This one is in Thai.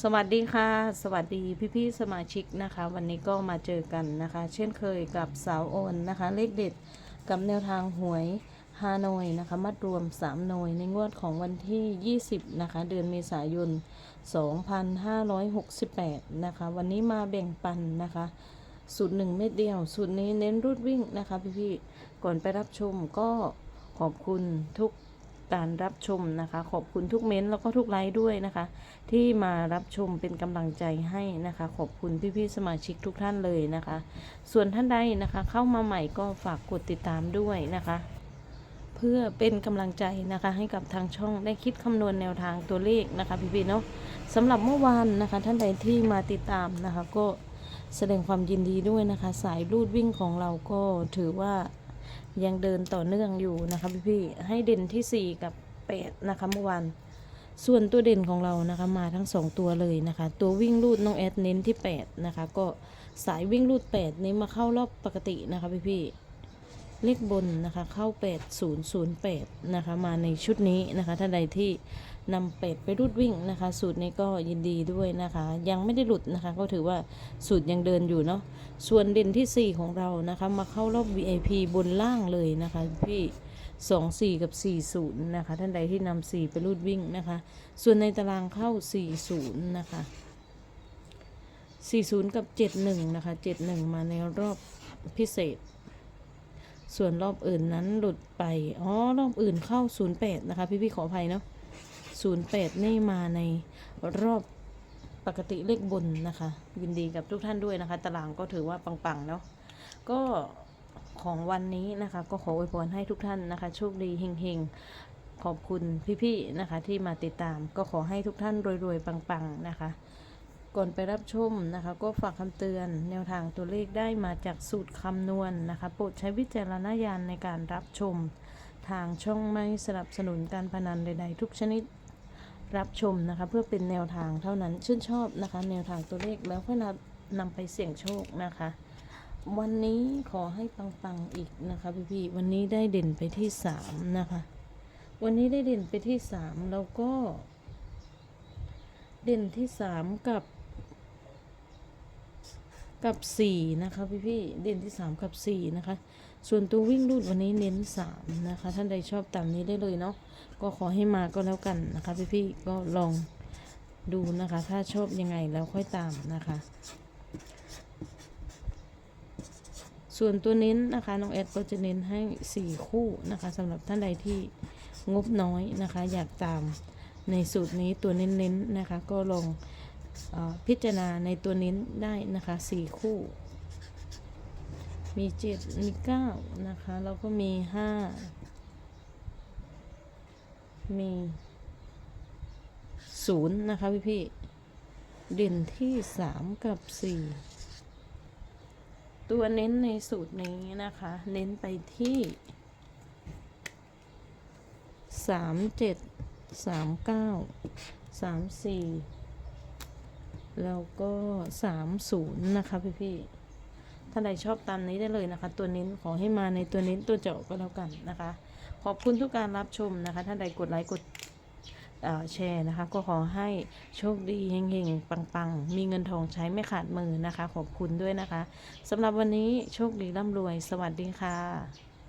สวัสดีค่ะ สวัสดีพี่ๆสมาชิกนะคะ วันนี้ก็มาเจอกันนะคะ เช่นเคยกับสาวโอนนะคะ เลขเด็ดกับแนวทางหวยฮานอยนะคะมัดรวม 3 หน่วยในงวดของวันที่ 20 นะคะ เดือนเมษายน 2568 นะคะ วันนี้มาแบ่งปันนะคะสูตรหนึ่งเม็ดเดียว สูตรนี้เน้นรูดวิ่งนะคะพี่ๆก่อนไปรับชมก็ขอบคุณทุก การรับชมนะคะ ขอบคุณทุกเม้นแล้วก็ทุกไลค์ด้วยนะคะ ที่มารับชมเป็นกำลังใจให้นะคะ ขอบคุณพี่ๆสมาชิกทุกท่านเลยนะคะ ส่วนท่านใดนะคะ เข้ามาใหม่ก็ฝากกดติดตามด้วยนะคะเพื่อเป็นกำลังใจนะคะให้กับทางช่องได้คิดคำนวณแนวทางตัวเลขนะคะพี่ๆเนาะสำหรับเมื่อวานนะคะ ท่านใดที่มาติดตามนะคะ ก็แสดงความยินดีด้วยนะคะ สายรูดวิ่งของเราก็ถือว่า ยังเดินต่อเนื่องอยู่นะคะพี่พี่ให้เด่นที่ 4 กับ 8 นะคะเมื่อวานส่วนตัวเด่นของเรานะคะมาทั้ง 2 ตัวเลยนะคะ ตัววิ่งลูดน้องแอดเน้นที่ 8 นะคะ ก็สายวิ่งลูด 8 นี้มาเข้ารอบปกตินะคะพี่พี่ เลขบนนะคะเข้า8008นะคะมาในชุดนี้นะคะท่านใดที่นำเป็ดไปรูดวิ่งนะคะ สูตรนี้ก็ยินดีด้วยนะคะ ยังไม่ได้หลุดนะคะ ก็ถือว่าสูตรยังเดินอยู่เนาะส่วนเด่นที่ 4 ของเรานะคะมาเข้ารอบ VIP บนล่างเลยนะคะพี่สองสี่กับสี่ศูนย์นะคะท่านใดที่นำสี่ไปรูดวิ่งนะคะ ส่วนในตารางเข้าสี่ศูนย์นะคะสี่ศูนย์กับเจ็ดหนึ่งนะคะเจ็ดหนึ่งมาในรอบพิเศษ ส่วนรอบอื่นนั้นหลุดไป อ๋อ รอบอื่นเข้าศูนย์แปดนะคะ พี่พี่ๆขออภัยเนาะศูนย์แปดนี่มาในรอบปกติเลขบนนะคะ ยินดีกับทุกท่านด้วยนะคะ ตารางก็ถือว่าปังๆเนาะก็ของวันนี้นะคะ ก็ขออวยพรให้ทุกท่านนะคะ โชคดีเฮงๆ ขอบคุณพี่ๆนะคะ ที่มาติดตามก็ขอให้ทุกท่านรวยๆ ปังๆนะคะ ก่อนไปรับชมนะคะ ก็ฝากคำเตือนแนวทางตัวเลขได้มาจากสูตรคำนวณนะคะโปรดใช้วิจารณญาณในการรับชม ทางช่องไม่สนับสนุนการพนันใดๆ ทุกชนิดรับชมนะคะ เพื่อเป็นแนวทางเท่านั้นชื่นชอบนะคะ แนวทางตัวเลขแล้วค่อยนำนำไปเสี่ยงโชคนะคะ วันนี้ขอให้ปังๆอีกนะคะพี่ๆวันนี้ได้เด่นไปที่สามนะคะ วันนี้ได้เด่นไปที่สามแล้วก็เด่นที่สามกับ กับสี่นะคะพี่ๆเด่นที่สามกับสี่นะคะ ส่วนตัววิ่งรูดวันนี้เน้นสามนะคะ ท่านใดชอบตามนี้ได้เลยเนาะก็ขอให้มาก็แล้วกันนะคะพี่ๆก็ลองดูนะคะ ถ้าชอบยังไงแล้วค่อยตามนะคะ ส่วนตัวเน้นนะคะน้องแอดก็จะเน้นให้ 4 คู่นะคะสำหรับท่านใดที่งบน้อยนะคะ อยากตามในสูตรนี้ตัวเน้นๆนะคะ ก็ลอง พิจารณาในตัวเน้นได้นะคะ4คู่ มี7มี9นะคะ แล้วก็มี5มี0นะคะพี่ๆเด่นที่3กับ4ตัวเน้นในสูตรนี้นะคะ เน้นไปที่สามเจ็ดสามเก้าสามสี่ แล้วก็สามศูนย์นะคะพี่พี่ท่านใดชอบตามนี้ได้เลยนะคะ ตัวเน้นขอให้มาในตัวเน้นตัวเจาะก็แล้วกันนะคะ ขอบคุณทุกการรับชมนะคะ ท่านใดกดไลค์กดแชร์นะคะ ก็ขอให้โชคดีเฮงๆ ปังๆ มีเงินทองใช้ไม่ขาดมือนะคะ ขอบคุณด้วยนะคะสำหรับวันนี้โชคดีร่ำรวย สวัสดีค่ะ